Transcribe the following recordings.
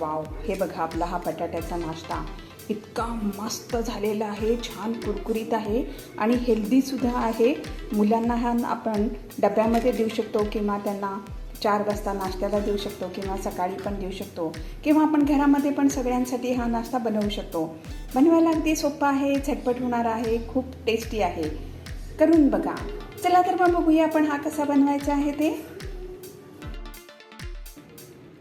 Wow हे बघा आपला हा बटाट्याचा नाश्ता. इतका मस्त झालेला आहे छान कुरकुरीत आहे आणि हेल्दीसुद्धा आहे. मुलांना हा आपण डब्यामध्ये देऊ शकतो किंवा त्यांना चार वाजता नाश्त्याला देऊ शकतो किंवा सकाळी पण देऊ शकतो. किंवा आपण घरामध्ये पण सगळ्यांसाठी हा नाश्ता बनवू शकतो. बनवायला अगदी सोपा आहे झटपट होणार आहे खूप टेस्टी आहे. करून बघा. चला तर मग बघूया आपण हा कसा बनवायचा आहे ते.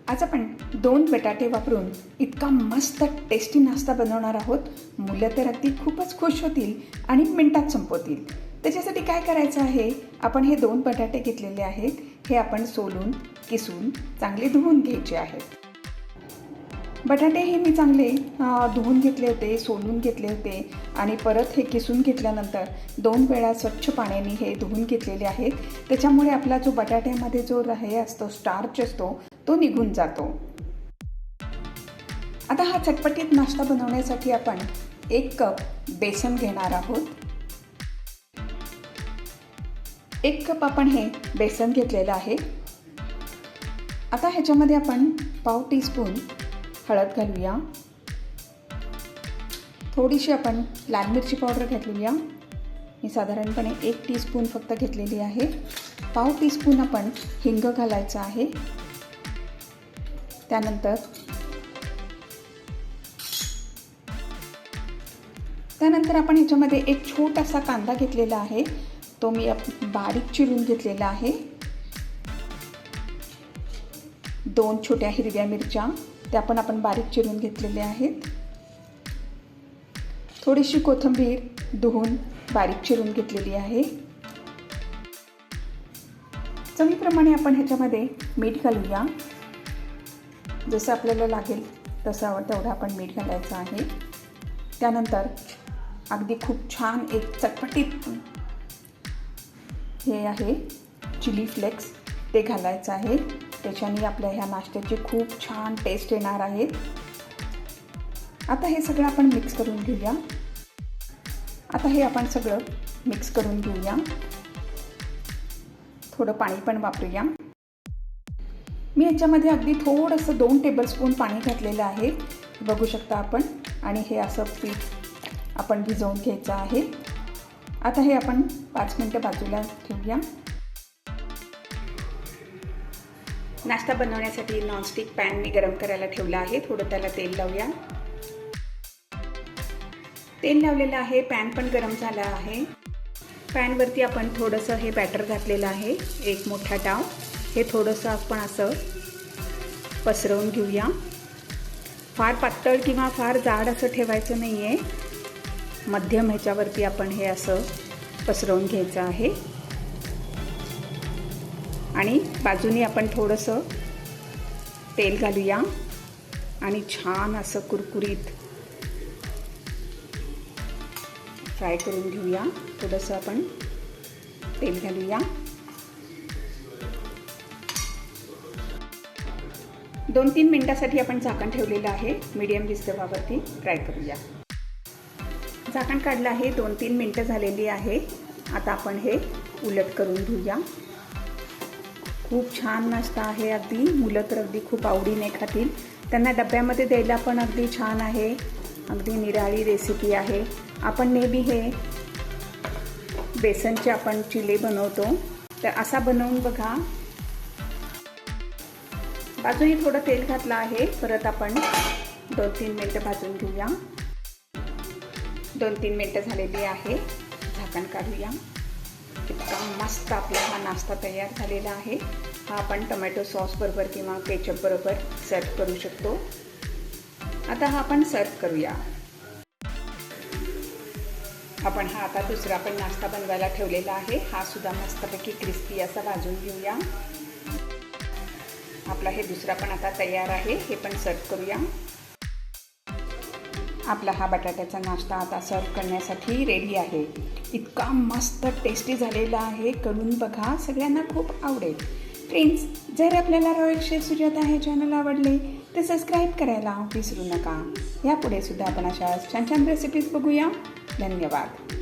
आज आपण दोन बटाटे वापरून इतका मस्त टेस्टी नाश्ता बनवणार आहोत. मुलं तर अगदी खूपच खुश होतील आणि मिनटात संपवतील. त्याच्यासाठी काय करायचं आहे? आपण हे दोन बटाटे घेतलेले आहेत. हे आपण सोलून किसून चांगले धुवून घ्यायचे आहेत. बटाटे हे मी चांगले धुवून घेतले होते सोलून घेतले होते आणि परत हे किसून घेतल्यानंतर दोन वेळा स्वच्छ पाण्याने हे धुवून घेतलेले आहेत. त्याच्यामुळे आपला जो बटाट्यामध्ये जो हे असतो स्टार्च असतो तो निघून जातो. आता हा चटपटीत नाश्ता बनवण्यासाठी आपण एक कप बेसन घेणार आहोत. एक कप आपण हे बेसन घेतलेलं आहे. आता ह्याच्यामध्ये आपण पाव टीस्पून हळद घालूया. थोडीशी आपण लाल मिरची पावडर घालूया मी साधारणपणे एक टीस्पून फक्त घेतलेली आहे. पाव टीस्पून आपण हिंग घालायचं आहे. त्यानंतर त्यानंतर आपण ह्याच्यामध्ये एक छोटासा कांदा घेतलेला आहे. तो मी बारीक चिरून घेतलेला आहे. दोन छोट्या हिरव्या मिरच्या त्या पण आपण बारीक चिरून घेतलेल्या आहेत. थोडीशी कोथिंबीर धुवून बारीक चिरून घेतलेली आहे. चवीप्रमाणे आपण ह्याच्यामध्ये मीठ घालूया. जसं आपल्याला लागेल तसं तेवढं आपण मीठ घालायचं आहे. त्यानंतर अगदी खूप छान एक चटपटीत हे आहे चिली फ्लेक्स. ते घालायचं आहे. त्याच्याने आपल्या ह्या नाश्त्याची खूप छान टेस्ट येणार आहे. आता हे सगळं आपण मिक्स करून घेऊया. आता हे आपण सगळं मिक्स करून घेऊया. थोडं पाणी पण वापरूया. मी याच्यामध्ये अगदी थोडंसं दोन टेबलस्पून पाणी घातलेलं आहे. बघू शकता आपण. आणि हे असं पीठ आपण भिजवून घ्यायचं आहे. आता हे आपण पाच मिनटं बाजूला ठेवूया. नाश्ता बनवण्यासाठी नॉनस्टिक पॅन मी गरम करायला ठेवला आहे. थोडं त्याला तेल लावूया. तेल लावलेलं आहे. पॅन पण गरम झाला आहे. पॅनवरती आपण थोडंसं हे बॅटर घातलेलं आहे. एक मोठा डाव. हे थोडंसं आपण असं पसरवून घेऊया. फार पातळ किंवा फार जाड असं ठेवायचं नाही आहे मध्यम ह्याच्यावरती आपण हे असं पसरवून घ्यायचं आहे. आणि बाजूनी आपण थोडंसं तेल घालूया. आणि छान असं कुरकुरीत फ्राय करून घेऊया. थोडंसं आपण तेल घालूया. दोन तीन मिनटासाठी आपण झाकण ठेवलेलं आहे. मीडियम विस्तवावरती फ्राय करूया. झाकण काढलं आहे. दोन तीन मिनटं झालेली आहे. आता आपण हे उलट करून घेऊया. खूप छान नाश्ता आहे अगदी. मुलं तर अगदी खूप आवडीने खातील. त्यांना डब्यामध्ये द्यायला पण अगदी छान आहे. अगदी निराळी रेसिपी आहे. आपण नेहमी हे बेसनचे आपण चिले बनवतो. तर असा बनवून बघा. बाजूही थोडं तेल घातलं आहे. परत आपण दोन तीन मिनटं भाजून घेऊया. दोन तीन मिनटं झालेली आहे. झाकण काढूया. इतका मस्त आपला हा नाश्ता तयार झालेला आहे. हा आपण टोमॅटो सॉस बरोबर किंवा केचप बरोबर सर्व करू शकतो. आता हा आपण सर्व करूया. आपण हा आता दुसरा पण नाश्ता बनवायला ठेवलेला आहे. हा सुद्धा मस्तपैकी क्रिस्पी असा भाजून घेऊया. आपला हे दुसरा पण आता तयार आहे हे पण सर्व करूया. आपला हा बटाट्याचा नाश्ता आता सर्व करण्यासाठी रेडी आहे. इतका मस्त टेस्टी झालेला आहे करून बघा सगळ्यांना खूप आवडेल. फ्रेंड्स जर आपल्याला रॉयल शेफ सुजाता हे चॅनल आवडले तर सबस्क्राईब करायला विसरू नका. यापुढे सुद्धा आपण अशा छान छान रेसिपीज बघूया. धन्यवाद.